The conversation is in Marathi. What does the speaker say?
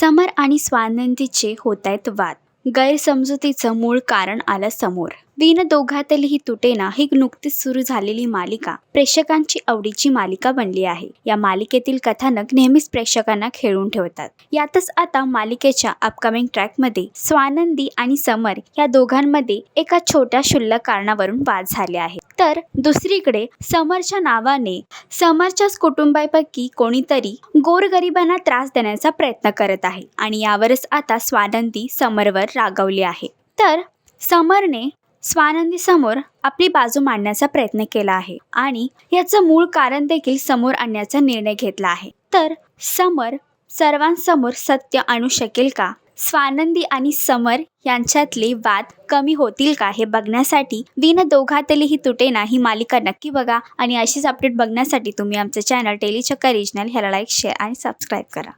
समर आणि स्वानंदीचे होत आहेत वाद. गैरसमजुतीचं मूळ कारण आलं समोर. विन दोघातलीही तुटेना ही नुकतीच सुरू झालेली मालिका प्रेक्षकांची आवडीची मालिका बनली आहे. या मालिकेतील कथानक नेहमीच प्रेक्षकांना खेळून ठेवतात. यातच आता मालिकेच्या अपकमिंग ट्रॅकमध्ये स्वानंदी आणि समर या दोघांमध्ये एका छोट्या शुल्लक कारणावरून वाद झाले आहे तर दुसरीकडे समरच्या नावाने समरच्याच कुटुंबापैकी कोणीतरी गोरगरिबांना त्रास देण्याचा प्रयत्न करत आहे आणि यावरच आता स्वानंदी समरवर रागवली आहे. तर समरने स्वानंदी समोर आपली बाजू मांडण्याचा प्रयत्न केला आहे आणि याचं मूळ कारण देखील समोर आणण्याचा निर्णय घेतला आहे. तर समर सर्वांसमोर सत्य आणू शकेल का? स्वानंदी आणि समर यांच्यातले वाद कमी होतील का हे बघण्यासाठी विन दोघातलीही तुटे तुटेना ही मालिका नक्की बघा आणि अशीच अपडेट बघण्यासाठी तुम्ही आमचं चॅनल टेलीचक्का रिजनल ह्याला लाईक शेअर आणि सबस्क्राईब करा.